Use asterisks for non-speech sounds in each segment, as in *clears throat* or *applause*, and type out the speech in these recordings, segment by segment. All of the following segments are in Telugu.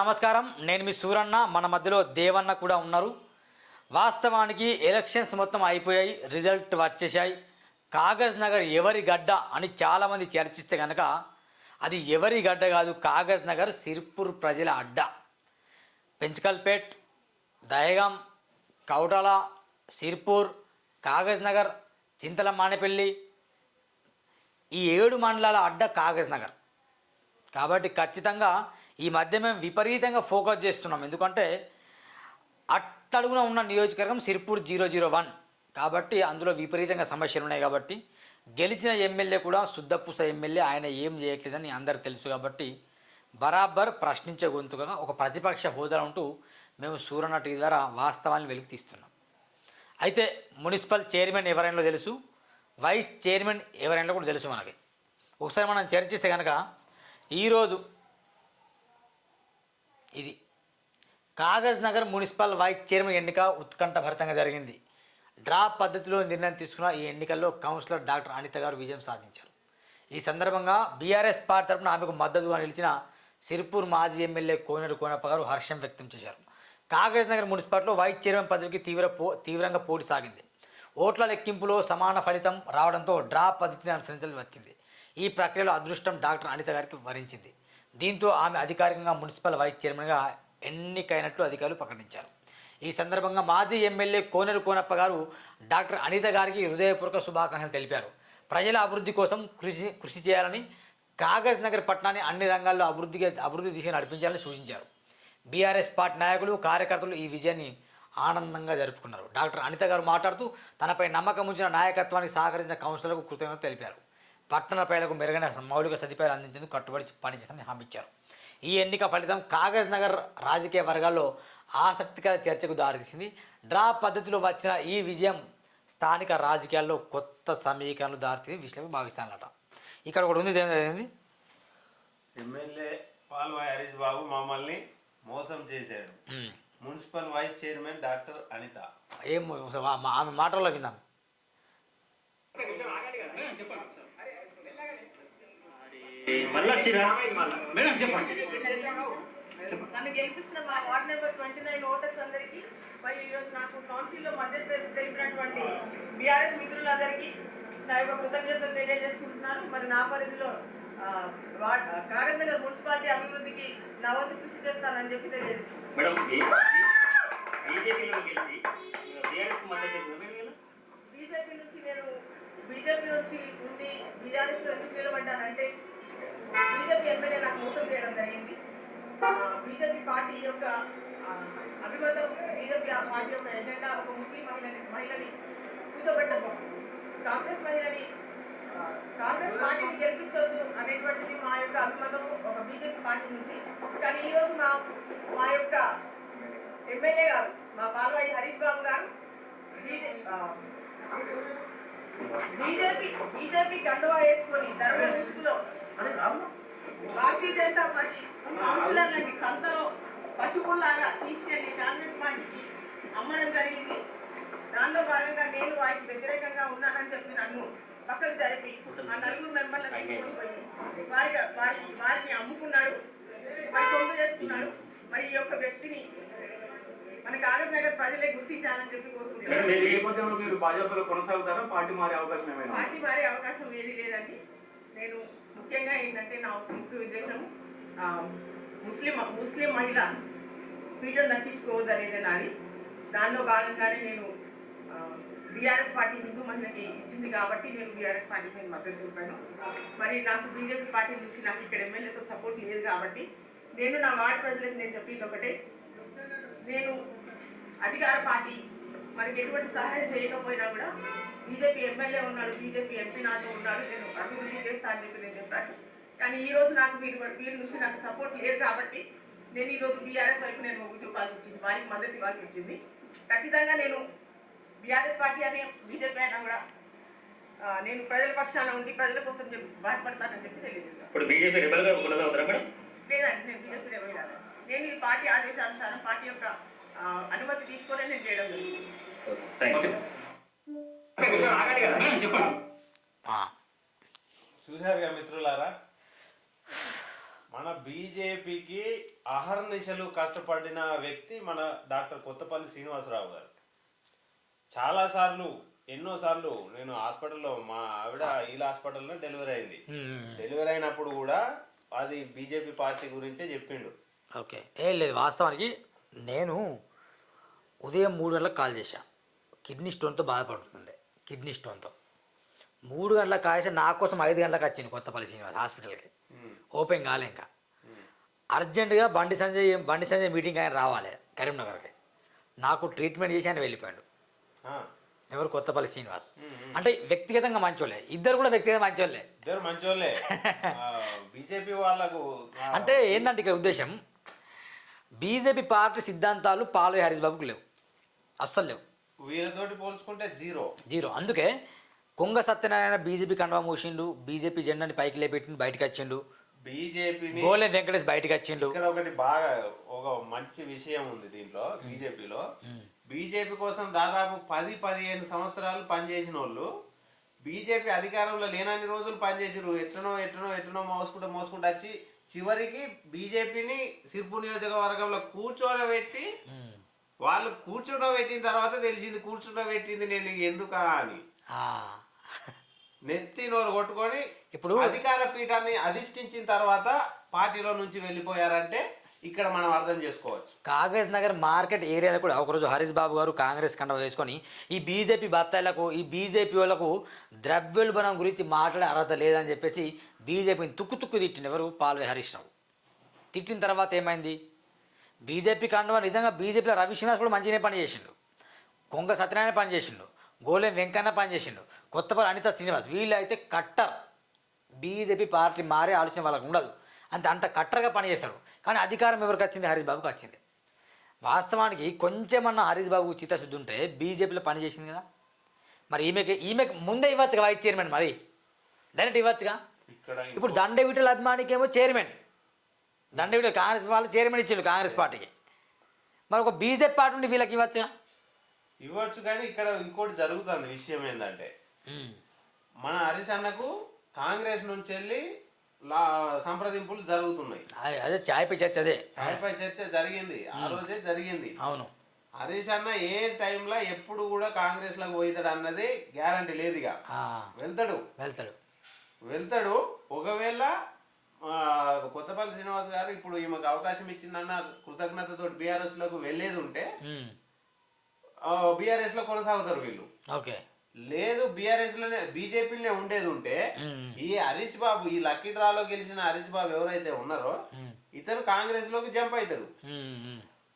నమస్కారం. నేను మీ సూరన్న. మన మధ్యలో దేవన్న కూడా ఉన్నారు. వాస్తవానికి ఎలక్షన్స్ మొత్తం అయిపోయాయి. రిజల్ట్ వచ్చేసాయి కాగజ్ నగర్ ఎవరి గడ్డ అని చాలామంది చర్చిస్తే కనుక అది ఎవరి గడ్డ కాదు. కాగజ్ నగర్ సిర్పూర్ ప్రజల అడ్డ. పెంచకల్పేట్ దయగం కౌటాల సిర్పూర్ కాగజ్ నగర్ చింతల మానేపల్లి ఈ ఏడు మండలాల అడ్డ కాగజ్ నగర్. కాబట్టి ఖచ్చితంగా ఈ మధ్య మేము విపరీతంగా ఫోకస్ చేస్తున్నాం. ఎందుకంటే అట్టడుగున ఉన్న నియోజకవర్గం సిర్పూర్ జీరో జీరో వన్. కాబట్టి అందులో విపరీతంగా సమస్యలు ఉన్నాయి కాబట్టి గెలిచిన ఎమ్మెల్యే కూడా శుద్ధపూస ఎమ్మెల్యే. ఆయన ఏం చేయట్లేదని అందరు తెలుసు కాబట్టి బరాబర్ ప్రశ్నించే గొంతుగా ఒక ప్రతిపక్ష హోదా ఉంటూ మేము సూర్యన టీవీ ద్వారా వాస్తవాన్ని వెలికి తీస్తున్నాం. అయితే మున్సిపల్ చైర్మన్ ఎవరైనా తెలుసు? వైస్ చైర్మన్ ఎవరైనా కూడా తెలుసు మనకి. ఒకసారి మనం చర్చిస్తే కనుక ఈరోజు ఇది Kagaznagar municipal vice chairman ఎన్నిక ఉత్కంఠభరితంగా జరిగింది. డ్రా పద్ధతిలో నిర్ణయం తీసుకున్న ఈ ఎన్నికల్లో కౌన్సిలర్ డాక్టర్ అనిత గారు విజయం సాధించారు. ఈ సందర్భంగా బీఆర్ఎస్ పార్టీ తరపున ఆమెకు మద్దతుగా నిలిచిన సిరిపూర్ మాజీ ఎమ్మెల్యే కోనేరు కోనప్ప గారు హర్షం వ్యక్తం చేశారు. కాగజ్ నగర్ మున్సిపాలిటీలో వైస్ చైర్మన్ పదవికి తీవ్ర పో తీవ్రంగా పోటీ సాగింది. ఓట్ల లెక్కింపులో సమాన ఫలితం రావడంతో డ్రా పద్ధతిని అనుసరించాల్సి వచ్చింది. ఈ ప్రక్రియలో అదృష్టం డాక్టర్ అనిత గారికి వరించింది. దీంతో ఆమె అధికారికంగా మున్సిపల్ వైస్ చైర్మన్గా ఎన్నికైనట్లు అధికారులు ప్రకటించారు. ఈ సందర్భంగా మాజీ ఎమ్మెల్యే కోనేరు కోనప్ప గారు డాక్టర్ అనిత గారికి హృదయపూర్వక శుభాకాంక్షలు తెలిపారు. ప్రజల అభివృద్ధి కోసం కృషి కృషి చేయాలని కాగజ్ నగర్ పట్టణాన్ని అన్ని రంగాల్లో అభివృద్ధిగా అభివృద్ధి దిశగా నడిపించాలని సూచించారు. బీఆర్ఎస్ పార్టీ నాయకులు కార్యకర్తలు ఈ విజయాన్ని ఆనందంగా జరుపుకున్నారు. డాక్టర్ అనిత గారు మాట్లాడుతూ తనపై నమ్మకం ఉంచిన నాయకత్వానికి సహకరించిన కౌన్సిలర్కు కృతజ్ఞత తెలిపారు. పట్టణ ప్రజలకు మెరుగైన మౌలిక సదుపాయాలు అందించేందుకు కట్టుబడి పనిచేస్తానని హామీ ఇచ్చారు. ఈ ఎన్నిక ఫలితం కాగజ్ నగర్ రాజకీయ వర్గాల్లో ఆసక్తికర చర్చకు దారితీసింది. డ్రా పద్ధతిలో వచ్చిన ఈ విజయం స్థానిక రాజకీయాల్లో కొత్త సమీకరణలు దారితీసి విషయం భావిస్తానట ఇక్కడ ఒకటి ఉంది ఇదేంది? ఎమ్మెల్యే పాల్వాయి హరీష్ బాబు మమ్మల్ని మోసం చేశాడు. Municipal vice chairman doctor Anitha. ఏం ఆమె మాటల్లో విందాం. మళ్ళీ వచ్చిరా? మేడం చెప్పండి. నన్ను గెలిపించిన మా ward number twenty nine voters అందరికీ మరి ఈరోజు నాకు కౌన్సిల్లో మద్దతు తెలి- తెలిపినటువంటి బీఆర్ఎస్ మిత్రులందరికీ నా యొక్క కృతజ్ఞతలు తెలియజేసుకుంటున్నాను. మరి నా పరిధిలో ఆ, వార్డ్ కాగజ్ నగర్ మున్సిపాలిటీ అభివృద్ధికి నా వంతు కృషి చేస్తానని చెప్పి తెలియజేస్తున్నాను? బీజేపీ నుంచి నేను బీజేపీ నుంచి ఉండి బీఆర్ఎస్లో ఎందుకు నిలబడ్డానంటే బీజేపీ ఎమ్మెల్యే నాకు మోసం చేయడం జరిగింది. బీజేపీ పార్టీ యొక్క అభిమతం బీజేపీ ఆ పార్టీ యొక్క ఎజెండా ఒక ముస్లిం మహిళని మహిళని కూర్చోబెట్టడం. కాంగ్రెస్ మహిళని కాంగ్రెస్ పార్టీని గెలిపించవద్దు అనేటువంటిది మా యొక్క అభిమతం ఒక బీజేపీ పార్టీ నుంచి. కానీ ఈరోజు మా మా యొక్క ఎమ్మెల్యే గారు మా బాలబాయి హరీష్ బాబు గారు బీజేపీ బీజేపీ బీజేపీ కండువా వేసుకొని ధర్మ ముసుగులో భారతీయ జనతా పార్టీ కౌన్సిలర్లని సంతలో పశువుల్లాగా తీసుకెళ్ళి కాంగ్రెస్ పార్టీకి అమ్మడం జరిగింది. దానిలో భాగంగా నేను వారికి వ్యతిరేకంగా ఉన్నానని చెప్పి నన్ను పక్కకు జరిపి ఆ నలుగురు మెంబర్లను తీసుకొని పోయి వారి వారి వారిని అమ్ముకున్నాడు వారి సొంత చేసుకున్నాడు. మరి ఈ యొక్క వ్యక్తిని మన కాగజ్ నగర్ ప్రజలే గుర్తించాలని చెప్పి కోరుకుంటున్నాను. మీరు భాజపాలో కొనసాగుతారా? పార్టీ మారే అవకాశం? పార్టీ మారే అవకాశం ఏది లేదండి. నేను ముఖ్యంగా ఏంటంటే నా ముఖ్య ఉద్దేశం ముస్లిం ముస్లిం మహిళ పీఠం దక్కించుకోవద్దు అనేది నాది. దానిలో భాగంగానే నేను బీఆర్ఎస్ పార్టీ హిందూ మహిళకి ఇచ్చింది కాబట్టి నేను బీఆర్ఎస్ పార్టీకి నేను మద్దతు ఇవ్వను. మరి నాకు బీజేపీ పార్టీ నుంచి నాకు ఇక్కడ ఎమ్మెల్యేతో సపోర్ట్ లేదు కాబట్టి నేను నా వార్డు ప్రజలకు నేను చెప్పింది ఒకటే. నేను అధికార పార్టీ మనకి ఎటువంటి సహాయం చేయకపోయినా కూడా బీజేపీ ఎమ్మెల్యే ఉన్నాడు బీజేపీ ఎంపీ నాతో ఉన్నాడు నేను అభివృద్ధి చేస్తా అని చెప్పి నేను చెప్పాను. కానీ ఈ రోజు నాకు వీరి వీరి నుంచి నాకు సపోర్ట్ లేదు కాబట్టి నేను ఈ రోజు బీఆర్ఎస్ వైపు నేను మొగ్గు చూపాల్సి వచ్చింది వారికి మద్దతు ఇవ్వాల్సి వచ్చింది ఖచ్చితంగా నేను బీఆర్ఎస్ పార్టీ అని బీజేపీ అయినా కూడా నేను ప్రజల పక్షాన ఉండి ప్రజల కోసం బాధపడతానని చెప్పి తెలియజేస్తాను. ఇప్పుడు బీజేపీ రెబల్గా కొనసాగుతారా మేడం? లేదండి నేను బీజేపీ లెవెల్ కాదు. నేను ఈ పార్టీ ఆదేశానుసారం పార్టీ యొక్క అనుమతి తీసుకొని నేను చేయడం జరిగింది. చెప్పండి. ఆ. చూశారుగా మిత్రులారా? మన బీజేపీకి అహర్నిశలు కష్టపడిన వ్యక్తి మన డాక్టర్ కొత్తపల్లి శ్రీనివాసరావు గారు. చాలాసార్లు ఎన్నోసార్లు నేను హాస్పిటల్లో మా ఆవిడ వీళ్ళ హాస్పిటల్లో డెలివరీ అయింది. డెలివరీ అయినప్పుడు కూడా అది బీజేపీ పార్టీ గురించే చెప్పిండు. ఓకే. ఏం లేదు వాస్తవానికి నేను ఉదయం మూడు గంటలకు కాల్ చేశా. కిడ్నీ స్టోన్తో బాధపడుతుండే. కిడ్నీ స్టోన్తో మూడు గంటలకు కాల్సి నా కోసం ఐదు గంటలకు వచ్చింది కొత్తపల్లి శ్రీనివాస్ హాస్పిటల్కి. ఓపెన్ కాలే ఇంకా. అర్జెంటుగా బండి సంజయ్ బండి సంజయ్ మీటింగ్ ఆయన రావాలి కరీంనగర్కి. నాకు ట్రీట్మెంట్ చేసి ఆయన వెళ్ళిపోయాడు. ఎవరు? కొత్తపల్లి శ్రీనివాస్. అంటే వ్యక్తిగతంగా మంచోళ్ళే. ఇద్దరు కూడా వ్యక్తిగతంగా మంచోళ్ళే. ఇద్దరు మంచోళ్ళే. బీజేపీ వాళ్ళకు అంటే ఏంటంటే ఇక్కడ ఉద్దేశం? బీజేపీ పార్టీ సిద్ధాంతాలు పాలవి హరీష్ బాబుకు లేవు. అస్సలు లేవు. వీళ్ళతోటి పోల్చుకుంటే జీరో. జీరో. అందుకే కొంగ సత్యనారాయణ బీజేపీ కండవా మూసిండు బీజేపీ జెండాని పైకి లేపెట్టిండు బయటకు వచ్చిండు బీజేపీని గోలే వెంకటేష్ బయటకు వచ్చిండు ఇక్కడ ఒకటి బాగా ఒక మంచి విషయం ఉంది దీంట్లో బీజేపీలో. బీజేపీ కోసం దాదాపు పది పదిహేను సంవత్సరాలు పనిచేసిన వాళ్ళు బీజేపీ అధికారంలో లేనన్ని రోజులు పనిచేసారు ఎట్లనో ఎట్లనో ఎట్లనో మోసుకుంటూ మోసుకుంటూ వచ్చి చివరికి బీజేపీని సిర్పూర్ నియోజకవర్గంలో కూర్చోబెట్టి. వాళ్ళు కూర్చోబెట్టిన తర్వాత తెలిసింది కూర్చోబెట్టింది నేను ఎందుకా అని. నెత్తి నోరు కొట్టుకొని ఇప్పుడు అధికార పీఠాన్ని అధిష్ఠించిన తర్వాత పార్టీలో నుంచి వెళ్ళిపోయారంటే ఇక్కడ మనం అర్థం చేసుకోవచ్చు. కాగజ్ నగర్ మార్కెట్ ఏరియాలో కూడా ఒకరోజు హరీష్ బాబు గారు కాంగ్రెస్ కండవ వేసుకొని ఈ బీజేపీ బత్తాయిలకు ఈ బీజేపీ వాళ్ళకు ద్రవ్యోల్బణం గురించి మాట్లాడే అర్హత లేదని చెప్పేసి బీజేపీని తుక్కు తుక్కు తిట్టిండు ఎవరు? పాల్వే హరీష్ రావు. తిట్టిన తర్వాత ఏమైంది? బీజేపీ కండవ నిజంగా బీజేపీలో రవి శ్రీనివాస్ కూడా మంచిగానే పని చేసిండు. కొంగ సత్యనారాయణ పని చేసిండు. గోలెం వెంకన్న పని చేసిండు. కొత్తపల్లి అనిత శ్రీనివాస్ వీళ్ళు అయితే కట్టర్. బీజేపీ పార్టీ మారే ఆలోచన వాళ్ళకు ఉండదు. అంత అంత కట్టర్గా పనిచేస్తారు కానీ అధికారం ఎవరికి వచ్చింది? హరీష్ బాబుకి వచ్చింది. వాస్తవానికి కొంచెమన్నా హరీష్ బాబు చిత్తశుద్ధి ఉంటే బీజేపీలో పని చేసింది కదా. మరి ఈమెకి ఈమెకి ముందే ఇవ్వచ్చుగా వైస్ చైర్మన్ మరి? డైరెక్ట్ ఇవ్వచ్చుగా? ఇక్కడ ఇప్పుడు దండే విఠల అభిమానికి ఏమో చైర్మన్. దండే విఠల కాంగ్రెస్ వాళ్ళు చైర్మన్ ఇచ్చిండు కాంగ్రెస్ పార్టీకి. మరి ఒక బీజేపీ పార్టీ నుండి వీళ్ళకి ఇవ్వచ్చుగా ఇవ్వచ్చు కానీ ఇక్కడ ఇంకోటి జరుగుతుంది విషయం ఏంటంటే మన హరీష్ అన్నకు కాంగ్రెస్ నుంచి వెళ్ళి లా సంప్రదింపులు జరుగుతున్నాయి. అదే- చాయ్పై చర్చ అదే. చాయ్పై చర్చ జరిగింది ఆ రోజే జరిగింది. అవును. హరీష్ అన్న ఏ టైంలో ఎప్పుడు కూడా కాంగ్రెస్లోకి పోతాడు అన్నది గ్యారంటీ లేదు ఇక ఆ, వెళ్తాడు. వెళ్తాడు. వెళ్తాడు. ఒకవేళ కొత్తపల్లి శ్రీనివాస్ గారు ఇప్పుడు ఈమెకు అవకాశం ఇచ్చిందన్న కృతజ్ఞతతో బీఆర్ఎస్లోకి వెళ్ళేది ఉంటే బీఆర్ఎస్లో కొనసాగుతారు వీళ్ళు. ఓకే. లేదు బీఆర్ఎస్లోనే బీజేపీలోనే ఉండేది ఉంటే ఈ హరీష్ బాబు ఈ లక్కీ డ్రాలో గెలిచిన హరీష్ బాబు ఎవరైతే ఉన్నారో ఇతను కాంగ్రెస్లోకి జంప్ అవుతాడు.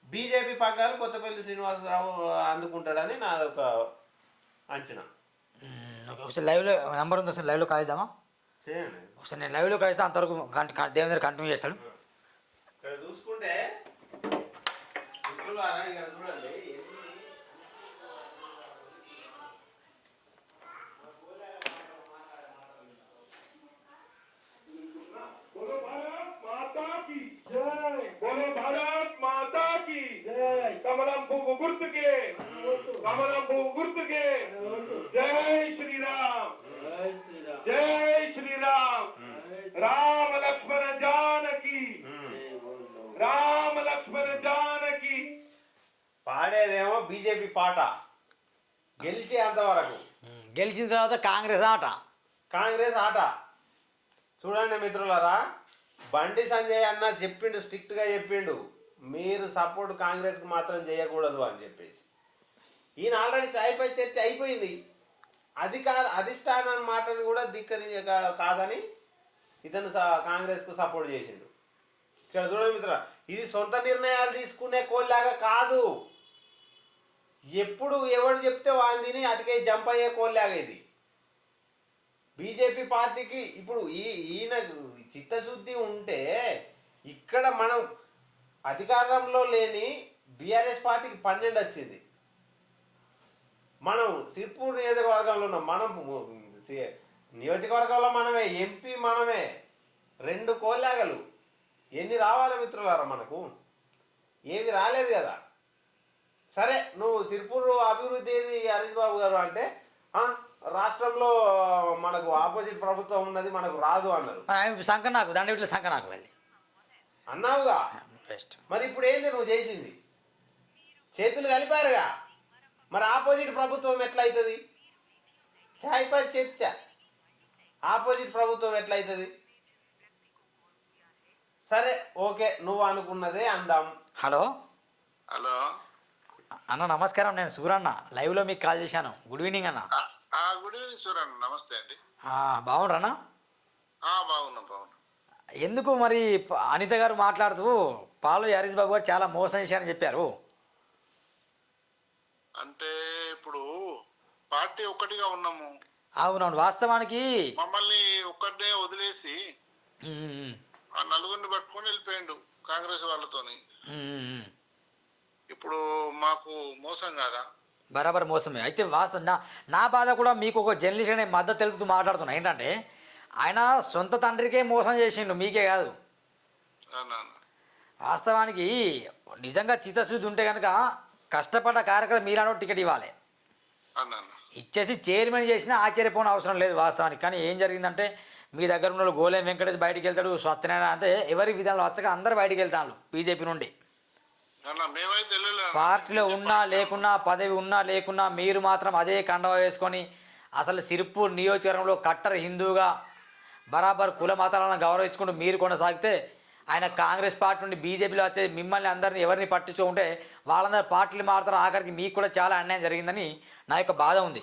బీజేపీ పగ్గాలు కొత్తపల్లి శ్రీనివాసరావు అందుకుంటాడని నాదొక అంచనా. ఒకసారి లైవ్లో నెంబర్ ఉంది ఒకసారి లైవ్లో కాయిద్దామా చేయండి. ఒకసారి నేను లైవ్లో కలిస్తే అంతవరకు దేవుని దగ్గర కంటిన్యూ చేస్తాడు. చూసుకుంటే గుర్తుకే కమలంబు గుర్తుకే జై శ్రీరామ్ जय कमलम भू गुर्तुके कमलम भू गुर्तुके जय श्री राम जय श्री राम राम लक्ष्मण जानकी राम लक्ष्मण जानकी పాడేదేమో బీజేపీ పాట గెలిచే అంతవరకు ఉమ్, గెలిచిన తర్వాత కాంగ్రెస్ ఆట కాంగ్రెస్ ఆట చూడండి మిత్రులారా బండి సంజయ్ అన్న చెప్పిండు స్ట్రిక్ట్ గా చెప్పిండు మీరు సపోర్ట్ కాంగ్రెస్ కు మాత్రం చేయకూడదు అని చెప్పేసి ఈయన ఆల్రెడీ చాయ్పై చర్చ అయిపోయింది అధికార అధిష్టానం మాటను కూడా ధిక్కరి కాదని ఇతను కాంగ్రెస్కు సపోర్ట్ చేసిండు. ఇక్కడ చూడండి మిత్ర ఇది సొంత నిర్ణయాలు తీసుకునే కోల్లాగా కాదు. ఎప్పుడు ఎవరు చెప్తే వాందిని అటుకే జంప్ అయ్యే కోల్లాగా ఇది. బీజేపీ పార్టీకి ఇప్పుడు ఈ ఈయన చిత్తశుద్ధి ఉంటే ఇక్కడ మనం అధికారంలో లేని బీఆర్ఎస్ పార్టీకి పన్నెండు వచ్చింది. మనం సిర్పూర్ నియోజకవర్గంలో ఉన్నాం మనం నియోజకవర్గంలో మనమే ఎంపీ మనమే రెండు కోలాగలు ఎన్ని రావాలి మిత్రులారా మనకు? ఏవి రాలేదు కదా. సరే నువ్వు సిర్పూర్ అభివృద్ధి ఏది హరీష్ బాబు గారు అంటే "ఆ, రాష్ట్రంలో మనకు ఆపోజిట్ ప్రభుత్వం ఉన్నది మనకు రాదు అన్నారు. శంకర్ నాకు దండ విట్ల శంకర్ నాకు వెళ్ళి. అన్నావుగా? బెస్ట్. మరి ఇప్పుడు ఏంది నువ్వు చేసింది? చేతులు కలిపారుగా? ఆపోజిట్ ప్రభుత్వం ఎట్లయితుంది? చాయ్ పై చర్చ. ఆపోజిట్ ప్రభుత్వం ఎట్లయితుంది? సరే ఓకే నువ్వు అనుకున్నదే అందాం. హలో? హలో? అన్న నమస్కారం నేను సూరన్న. లైవ్లో మీకు కాల్ చేశాను. గుడ్ ఈవినింగ్ అన్న. గుడ్ ఈవినింగ్ సూరన్ నమస్తే అండి. ఆ, బాగుండ్రన్నా ఆ, బాగున్నాం బాగున్నాం. ఎందుకు మరి అనిత గారు మాట్లాడుతూ పాలు హరీష్ బాబు గారు చాలా మోసం చేశారని చెప్పారు? అంటే ఇప్పుడు పార్టీ ఒక్కటిగా ఉన్నాము. అవునవును వాస్తవానికి మమ్మల్ని ఒక్కటే వదిలేసి ఆ నలుగురిని పట్టుకొని వెళ్ళిపోయిండు కాంగ్రెస్ వాళ్ళతోని. ఇప్పుడు మాకు మోసం కాదా? బరాబర్ మోసమే. అయితే వాస నా నా బాధ కూడా మీకు ఒక జర్నలిస్ట్ అనే మద్దతు తెలుపుతూ మాట్లాడుతున్నా. ఏంటంటే ఆయన సొంత తండ్రికే మోసం చేసిండు మీకే కాదు. వాస్తవానికి నిజంగా చిత్తశుద్ధి ఉంటే కనుక కష్టపడ్డ కార్యక్రమం మీరానో టికెట్ ఇవ్వాలి. ఇచ్చేసి చైర్మన్ చేసినా ఆశ్చర్యపోని అవసరం లేదు వాస్తవానికి. కానీ ఏం జరిగిందంటే మీ దగ్గర ఉన్న గోలెం వెంకటేష్ బయటికి వెళ్తాడు సత్యనారాయణ అంటే ఎవరి విధానంలో వచ్చక అందరు బయటికి వెళ్తాను బీజేపీ నుండి. పార్టీలో ఉన్నా లేకున్నా పదవి ఉన్నా లేకున్నా మీరు మాత్రం అదే కండవ వేసుకొని అసలు సిరిపూర్ నియోజకవర్గంలో కట్టర్ హిందూగా బరాబర్ కుల మతాలను గౌరవించుకుంటూ మీరు కొనసాగితే ఆయన కాంగ్రెస్ పార్టీ నుండి బీజేపీలో వచ్చే మిమ్మల్ని అందరిని ఎవరిని పట్టించుకుంటే వాళ్ళందరూ పార్టీలు మారుతారు. ఆఖరికి మీకు కూడా చాలా అన్యాయం జరిగిందని నా యొక్క బాధ ఉంది.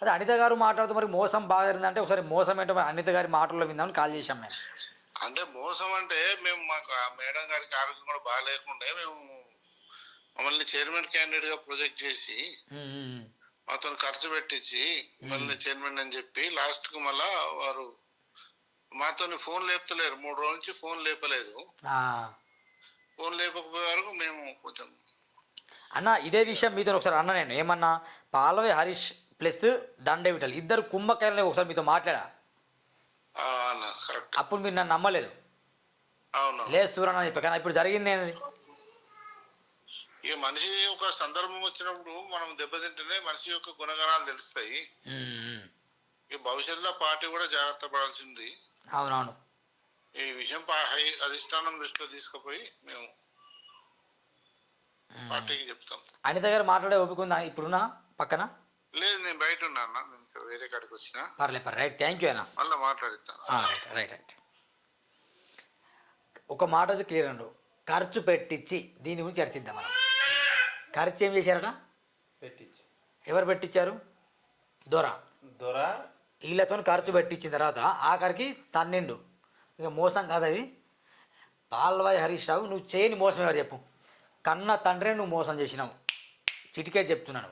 అదే అనిత గారు మాట్లాడుతూ మరి మోసం బాగా జరిగిందంటే ఒకసారి మోసం ఏంటో మరి అనిత గారి మాటల్లో విందామని కాల్ చేశాం మేము. అంటే మోసం అంటే మేము మాకు మేడం గారికి ఆరోగ్యం కూడా బాగాలేకుండే మేము మమ్మల్ని చైర్మన్ క్యాండిడేట్గా ప్రొజెక్ట్ చేసి మాతో ఖర్చు పెట్టించి మళ్ళీ చైర్మన్ అని చెప్పి లాస్ట్కు మళ్ళా వారు మాతో ఫోన్ లేపుతలేరు. మూడు రోజుల నుంచి ఫోన్ లేపలేదు. ఫోన్ లేపకపోయే వరకు మేము కొంచెం అన్న ఇదే విషయం మీతో ఒకసారి అన్న నేను. ఏమన్నా పాలవే హరీష్ ప్లస్ దండే విఠల్ ఇద్దరు కుంభకాయలని ఒకసారి మీతో మాట్లాడా? అప్పుడు మీరు నన్ను నమ్మలేదు. అవును. లేదు సూరన్న చెప్పి. కానీ ఇప్పుడు జరిగింది ఏంది? ఇక మనిషి ఒక సందర్భం వచ్చినప్పుడు మనం దెబ్బతింటేనే మనిషి యొక్క గుణగణాలు తెలుస్తాయి. ఇక భవిష్యత్తులో పార్టీ కూడా జాగ్రత్త పడాల్సింది. అవునవును. ఈ విషయం పా- హై అధిష్టానం దృష్టిలో తీసుకుపోయి మేము పార్టీకి చెప్తాం. అనిత గారు మాట్లాడే ఓపిక ఉందా? ఇప్పుడున్నా? పక్కన? లేదు నేను బయట ఉన్నా అన్న. నేను ఇంకా వేరే కాడికి వచ్చిన. పర్లేదు పర్లేదు రైట్ థ్యాంక్ యూ అన్న. మళ్ళీ మాట్లాడిస్తాను. ఆ, రైట్ రైట్ రైట్. ఒక మాట అది క్లియర్ అండు ఖర్చు పెట్టించి దీని గురించి చర్చిద్దాం మనం. ఖర్చు ఏం చేశారట? పెట్టించి ఎవరు పెట్టించారు దొర. దొర వీళ్ళతో ఖర్చు పెట్టించిన తర్వాత ఆఖరికి తన్నిండు. ఇక మోసం కాదు అది. పాల్వాయి హరీష్ రావు నువ్వు చేయని మోసం ఎవరు చెప్పు. కన్న తండ్రిని నువ్వు మోసం చేసినావు. చిటికే చెప్తున్నాను.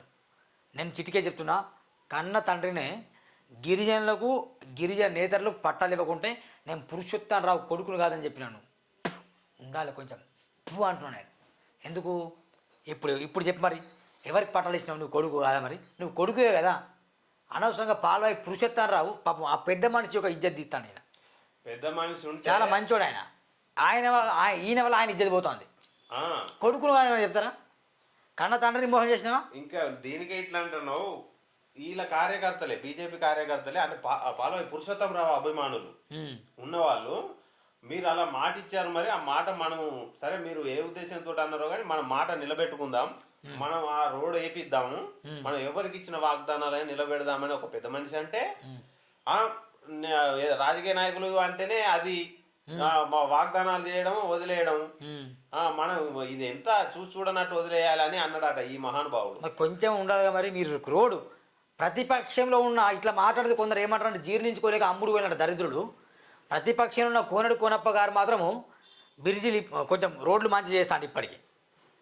నేను చిటికే చెప్తున్నా కన్న తండ్రినే గిరిజనులకు గిరిజన నేతలకు పట్టాలు ఇవ్వకుంటే నేను పురుషోత్తం రావు కొడుకును కాదని చెప్పినాను. ఉండాలి కొంచెం. పువ్వు అంటున్నాను నేను. ఎందుకు? ఇప్పుడు ఇప్పుడు చెప్పు మరి. ఎవరికి పట్టాలు ఇచ్చినావు? నువ్వు కొడుకు కాదా మరి? నువ్వు కొడుకువే కదా. అనవసరంగా పాలవాయి పురుషోత్తం రావు. పాపం ఆ పెద్ద మనిషి యొక్క ఇజ్జత్ తీస్తాను నేను పెద్ద మనిషి చాలా మంచోడు ఆయన. ఆయన వల్ల- ఈయన వల్ల ఆయన ఇజ్జత్ పోతుంది. ఆ, కొడుకును కాదని చెప్తారా? కన్న తండ్రిని మోసం చేసినావా? ఇంకా దీనికి ఇట్లా అంటున్నావు. వీళ్ళ కార్యకర్తలే బీజేపీ కార్యకర్తలే అంటే పా- పాలవ పురుషోత్తం రావు అభిమానులు. ఉన్నవాళ్ళు మీరు అలా మాట ఇచ్చారు మరి ఆ మాట మనం సరే మీరు ఏ ఉద్దేశంతో అన్నారో కానీ మనం మాట నిలబెట్టుకుందాం. మనం ఆ రోడ్ వేపిద్దాము మనం ఎవరికి ఇచ్చిన వాగ్దానాలని నిలబెడదామని ఒక పెద్ద మనిషి అంటే ఆ రాజకీయ నాయకులు అంటేనే అది వాగ్దానాలు చేయడం వదిలేయడం. మనం ఇది ఎంత చూసి చూడనట్టు వదిలేయాలని అన్నాడట ఈ మహానుభావుడు. కొంచెం ఉండాలిగా మరి మీరు రోడ్డు. ప్రతిపక్షంలో ఉన్న ఇట్లా మాట్లాడితే కొందరు ఏమంటారంటే జీర్ణించుకోలేక అమ్ముడు వెళ్ళినట్టు దరిద్రుడు. ప్రతిపక్షంలో ఉన్న కోనడు కోనప్ప గారు మాత్రము బిరిజిలు కొంచెం రోడ్లు మంచి చేస్తాడు ఇప్పటికి.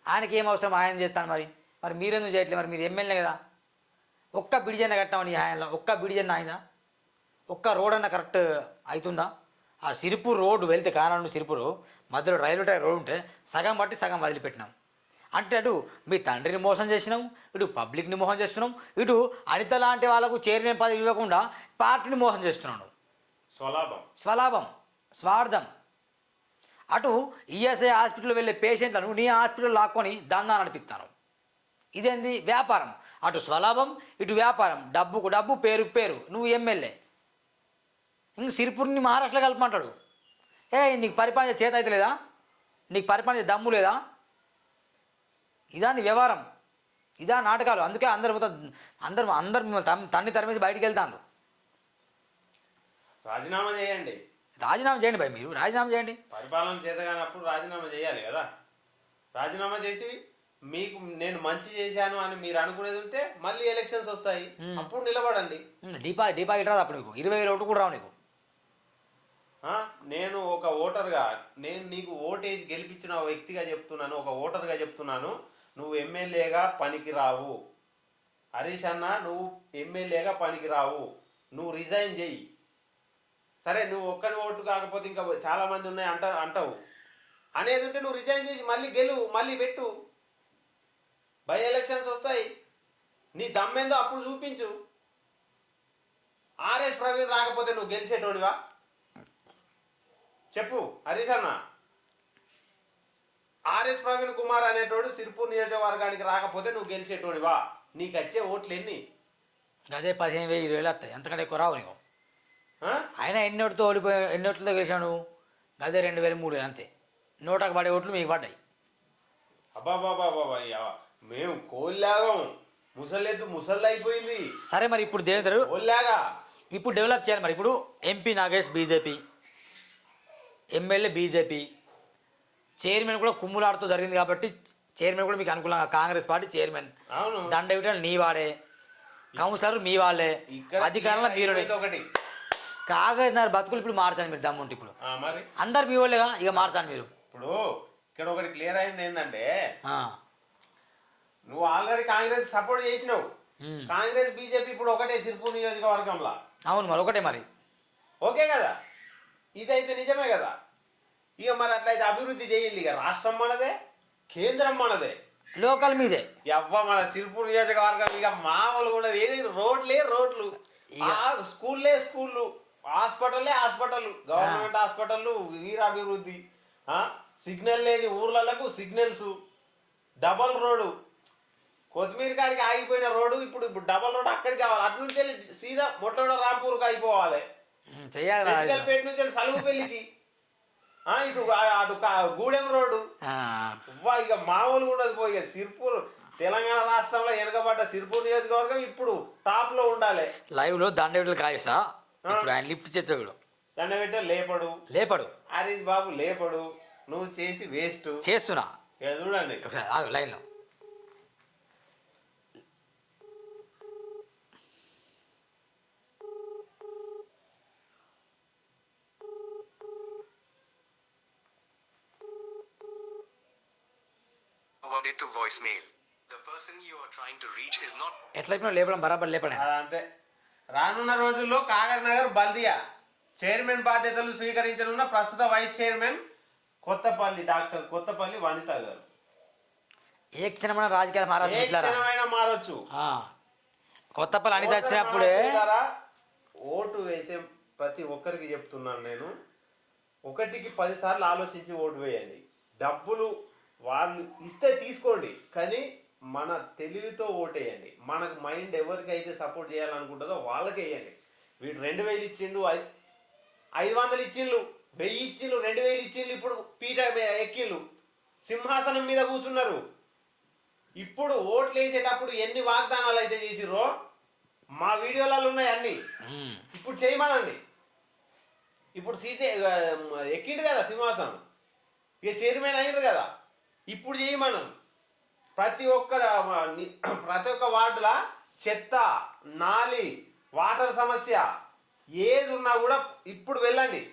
ఆయనకి ఏం అవసరం ఆయన చేస్తాను మరి. మరి మీరెందుకు చేయట్లేదు మరి మీరు ఎమ్మెల్యే కదా. ఒక్క బిడిజన్న కట్టామని ఈ ఆయనలో. ఒక్క బిడిజన్న అయిందా ఒక్క రోడ్ అన్న కరెక్ట్ అవుతుందా ఆ సిరిపూర్ రోడ్డు వెళ్తే కానాడు సిరిపూరు మధ్యలో రైల్వే ట్రాక్ రోడ్ ఉంటే సగం బట్టి సగం వదిలిపెట్టినాం. అంటే అటు మీ తండ్రిని మోసం చేసినాం ఇటు పబ్లిక్ని మోసం చేస్తున్నాం ఇటు అనిత లాంటి వాళ్ళకు చైర్మన్ పదవి ఇవ్వకుండా పార్టీని మోసం చేస్తున్నాడు. స్వలాభం. స్వలాభం స్వార్థం. అటు ఈఎస్ఐ హాస్పిటల్ వెళ్ళే పేషెంట్లను నీ హాస్పిటల్ లాక్కొని దందా నడిపిస్తాను. ఇదేంది? వ్యాపారం. అటు స్వలాభం ఇటు వ్యాపారం. డబ్బుకు డబ్బు పేరుకు పేరు. నువ్వు ఎమ్మెల్యే. ఇంక సిరిపురిని మహారాష్ట్రలో కలపమంటాడు. ఏ నీకు పరిపాలన చేత అయితే లేదా? నీకు పరిపాలన దమ్ము లేదా? ఇదా నీ వ్యవహారం. ఇదా నాటకాలు. అందుకే అందరు మొత్తం అందరు అందరు తన్ని తరిమేసి బయటికి వెళ్తాను రాజీనామా చేయండి. రాజీనామా చేయండి భయ్ మీరు రాజీనామా చేయండి. పరిపాలన చేతగానప్పుడు రాజీనామా చేయాలి కదా. రాజీనామా చేసి మీకు నేను మంచి చేశాను అని మీరు అనుకునేది ఉంటే మళ్ళీ ఎలక్షన్స్ వస్తాయి. అప్పుడు నిలబడండి. డిపా డిపాజిట్ రాదు అప్పుడు నీకు ఇరవై వేల ఓట్లు కూడా రావు నీకు. నేను ఒక ఓటర్గా నేను నీకు ఓటేసి గెలిపించిన వ్యక్తిగా చెప్తున్నాను ఒక ఓటర్గా చెప్తున్నాను. నువ్వు ఎమ్మెల్యేగా పనికి రావు హరీష్ అన్న నువ్వు ఎమ్మెల్యేగా పనికి రావు నువ్వు రిజైన్ చెయ్యి సరే నువ్వు ఒక్కని ఓటు కాకపోతే ఇంకా చాలా మంది ఉన్నాయి అంట అంటావు. అనేది ఉంటే నువ్వు రిజైన్ చేసి మళ్ళీ గెలువు మళ్ళీ పెట్టు. బై ఎలక్షన్స్ వస్తాయి. నీ దమ్మేందో అప్పుడు చూపించు. ఆర్ఎస్ ప్రవీణ్ రాకపోతే నువ్వు గెలిచేటోడివా? చెప్పు హరీష్ అన్న. ఆర్ఎస్ ప్రవీణ్ కుమార్ అనేటోడు సిర్పూర్ నియోజకవర్గానికి రాకపోతే నువ్వు గెలిచేటోడివా? నీకు వచ్చే ఓట్లు ఎన్ని అదే పదిహేను వేలు ఇరవై వేలు వస్తాయి. ఎంతకంటే ఎక్కువ రావు నీకు. ఆయన ఎన్ని ఓటుతో ఓడిపోయి ఎన్ని ఓట్లతో గెలిచాను అదే రెండు వేలు మూడు వేలు అంతే. నూటకు పడే ఓట్లు మీకు పడ్డాయి. అబ్బాబాబాబా మేము కోల్లాగం. ముసలెద్దు ముసళ్ళు అయిపోయింది. సరే మరి ఇప్పుడు దేవేంద్ర కోల్లాగా. ఇప్పుడు డెవలప్ చేయాలి మరి. ఇప్పుడు MP Nagesh BJP. MLA BJP. Chairman కూడా కుమ్ములాడుతూ జరిగింది కాబట్టి చైర్మన్ కూడా మీకు అనుకూలంగా కాంగ్రెస్ పార్టీ చైర్మన్. దండ ఇవ్వటాలు నీ వాడే. కౌన్సిలర్ మీ వాళ్ళే. అధికారంలో మీరు ఒకటి కాంగ్రెస్ నగర్ బతుకులు ఇప్పుడు మార్చాలి మీరు దమ్ముంటే ఇప్పుడు. మరి? అందరు మీ వాళ్ళేగా ఇక మార్చాలి మీరు. ఇప్పుడు ఇక్కడ ఒకటి క్లియర్ అయింది ఏంటంటే ఆ. నువ్వు ఆల్రెడీ కాంగ్రెస్ సపోర్ట్ చేసినావు. ఉమ్. కాంగ్రెస్ బీజేపీ ఇప్పుడు ఒకటే సిరిపూర్ నియోజకవర్గంలో. అవును మరి ఒకటే మరి. ఓకే కదా? ఇదైతే నిజమే కదా? ఇక మరి అట్లయితే అభివృద్ధి చేయండి ఇక. రాష్ట్రం మనదే కేంద్రం మనదే. లోకల్ మీదే. ఎవ్వ మన సిరిపూర్ నియోజకవర్గం ఇక మామూలుగా ఉన్నది ఏది రోడ్లే రోడ్లు. ఇక- ఆ స్కూల్లే స్కూళ్ళు. హాస్పిటల్లే హాస్పిటల్. గవర్నమెంట్ హాస్పిటల్ వీరాభివృద్ధి ఆ? సిగ్నల్ లేని ఊర్లకు సిగ్నల్స్. Double road. కొత్తిమీర కాడికి ఆగిపోయిన రోడ్డు ఇప్పుడు ఇప్పుడు డబల్ రోడ్ అక్కడికి కావాలి. అటు నుంచి వెళ్ళి సీదా మొట్టమొదటి రాంపూర్కి అయిపోవాలి. పెంచికల్పేట నుంచి వెళ్ళి సలుగుపల్లికి ఆ, ఇటు అటు గూడెం రోడ్డు. ఇక మామూలుగా ఉండదు పోయి సిర్పూర్ తెలంగాణ రాష్ట్రంలో వెనకబడ్డ సిర్పూర్ నియోజకవర్గం ఇప్పుడు టాప్లో ఉండాలి. లైవ్లో దండవిడలు కాయసా ఇప్పుడు ఆయన లిఫ్ట్ చేస్తాడు. దండ పెట్టే లేపడు. లేపడు. హరీష్ బాబు లేపడు. నువ్వు చేసి వేస్ట్. చేస్తున్నా. ఇక్కడ చూడండి. ఒకసారి ఆగు లైన్లో forwarded to voicemail. The person you are trying to reach is not ఎట్లయిపోయినా లేపడం బరాబర్ లేపడం అదంతే. రానున్న రోజుల్లో కాగజ్ నగర్ బల్దియా చైర్మన్ బాధ్యతలు స్వీకరించనున్న ప్రస్తుత vice chairman Kothapalli doctor Kothapalli Vanitha గారు. ఏ క్షణమైన రాజకీయాలు క్షణమైనా మారొచ్చు. కొత్తపల్లి అనిత వచ్చినప్పుడే ఓటు వేసే ప్రతి ఒక్కరికి చెప్తున్నాను నేను. ఒకటికి పది సార్లు ఆలోచించి ఓటు వేయండి. డబ్బులు వాళ్ళు ఇస్తే తీసుకోండి. కానీ మన తెలివితో ఓటేయండి. మనకు మైండ్ ఎవరికైతే సపోర్ట్ చేయాలనుకుంటుందో వాళ్ళకి వేయండి వీడు రెండు వేలు ఇచ్చిండు ఐదు వందలు ఇచ్చిండ్లు వెయ్యి ఇచ్చిండ్లు రెండు వేలు ఇచ్చిండ్లు ఇప్పుడు పీట ఎక్కిళ్ళు సింహాసనం మీద కూర్చున్నారు. ఇప్పుడు ఓట్లు వేసేటప్పుడు ఎన్ని వాగ్దానాలు అయితే చేసిర్రో మా వీడియోలలో ఉన్నాయి అన్ని. ఇప్పుడు చేయమనండి. ఇప్పుడు సీటే ఆ, ఎక్కిండు కదా సింహాసనం. ఇక చైర్మన్ అయ్యారు కదా. ఇప్పుడు చేయమను ప్రతి ఒక్క *clears throat* ప్రతి ఒక్క వార్డుల చెత్త నాలి వాటర్ సమస్య ఏది ఉన్నా కూడా ఇప్పుడు వెళ్ళండి.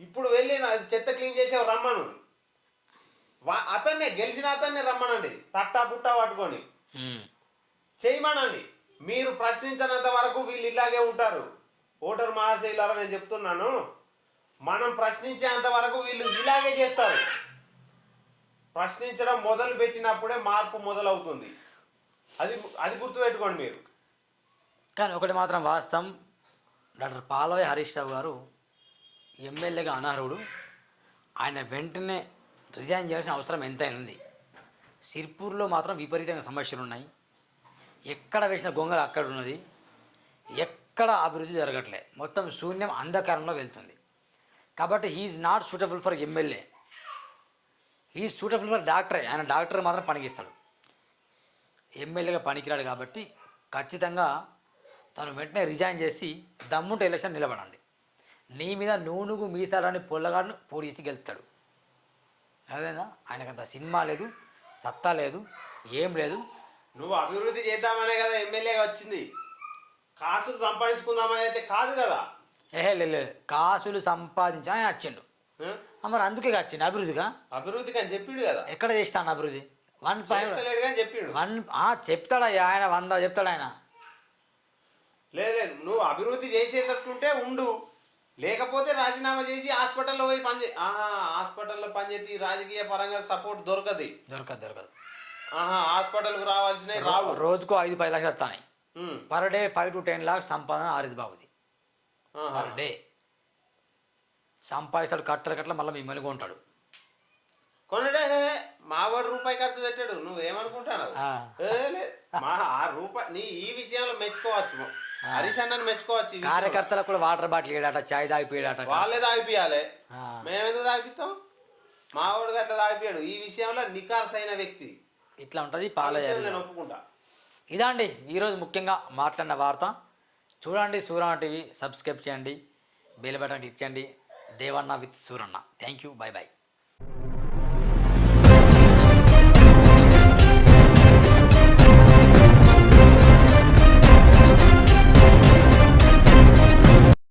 ఇప్పుడు వెళ్ళి చెత్త క్లీన్ చేసే రమ్మను. అతన్నే గెలిచిన అతన్నే రమ్మనండి. తట్టా పుట్టా పట్టుకొని. చేయమనండి. మీరు ప్రశ్నించినంత వరకు వీళ్ళు ఇలాగే ఉంటారు. ఓటర్ మహాశైలారా నేను చెప్తున్నాను. మనం ప్రశ్నించేంత వరకు వీళ్ళు ఇలాగే చేస్తారు. ప్రశ్నించడం మొదలు పెట్టినప్పుడే మార్పు మొదలవుతుంది. అది అది గుర్తుపెట్టుకోండి మీరు. కానీ ఒకటి మాత్రం వాస్తవం. డాక్టర్ పాలవయ్య హరీష్ రావు గారు ఎమ్మెల్యేగా అనర్హుడు. ఆయన వెంటనే రిజైన్ చేయాల్సిన అవసరం ఎంతైనా ఉంది. సిర్పూర్లో మాత్రం విపరీతంగా సమస్యలు ఉన్నాయి. ఎక్కడ వేసిన గొంగలు అక్కడ ఉన్నది. ఎక్కడ అభివృద్ధి జరగట్లే. మొత్తం శూన్యం అంధకారంలో వెళ్తుంది. కాబట్టి he's not suitable for MLA he suitable for డాక్టరే ఆయన డాక్టర్ మాత్రం పనికిస్తాడు. ఎమ్మెల్యేగా పనికిరాడు కాబట్టి ఖచ్చితంగా తను వెంటనే రిజైన్ చేసి దమ్ముంటే ఎలక్షన్ నిలబడండి. నీ మీద నూనుగు మీసాలని పొల్లగాడును పోటీ చేసి గెలుస్తాడు. అదేనా? ఆయనకంత సినిమా లేదు సత్తా లేదు ఏం లేదు. నువ్వు అభివృద్ధి చేద్దామనే కదా ఎమ్మెల్యేగా వచ్చింది. కాసులు సంపాదించుకుందామని అయితే కాదు కదా. ఏహే లేదు. కాసులు సంపాదించి ఆయన వచ్చిండు. మరి అందుకే వచ్చిండు అభివృద్ధిగా? అభివృద్ధికి అని చెప్పిండు కదా. ఎక్కడ చేస్తాను అభివృద్ధి? వన్ పాయింట్ చెప్తలేడు కానీ చెప్పిండు. వన్ ఆ, చెప్తాడయ్యా ఆయన వంద చెప్తాడు ఆయన. లేదు నువ్వు అభివృద్ధి చేసేటట్టుంటే ఉండు. లేకపోతే రాజీనామా చేసి హాస్పిటల్లో పోయి పనిచే ఆహా హాస్పిటల్లో పనిచేసి రాజకీయ పరంగా సపోర్ట్ దొరకదు. దొరకదు దొరకదు. ఆహా హాస్పిటల్కి రావాల్సినవి రావు. రోజుకు ఐదు పది లక్షలు వస్తాయి per day five to ten lakhs సంపాదన ఆరిజ్ బాబుది. Per day. సంపాదిస్తాడు కట్టలు కట్టలు మళ్ళీ మిమ్మల్ని కొంటాడు. కొనడే మావాడు రూపాయి ఖర్చు పెట్టాడు నువ్వేమనుకుంటావు ఆ. మా రూపాయి నీ ఈ విషయంలో మెచ్చుకోవచ్చు హరీష్ అన్నని మెచ్చుకోవచ్చు. కార్యకర్తలకు కూడా వాటర్ బాటిల్ ఏడాట చాయ్ తాగిపోయాడట. వాళ్ళే తాగిపియాలి. మేమెందుకు తాగిపిస్తాం? మావాడు గట్ల తాగిపోయాడు. ఈ విషయంలో నికార్స్ అయిన వ్యక్తి. ఇట్లా ఉంటుంది ఆ పాల విషయం నేను ఒప్పుకుంటా ఇదండి ఈరోజు ముఖ్యంగా మాట్లాడిన వార్త. చూడండి సూరన్న టీవీ సబ్స్క్రైబ్ చేయండి బెల్ బటన్ క్లిక్ చేయండి. Devanna with Suranna. Thank you bye bye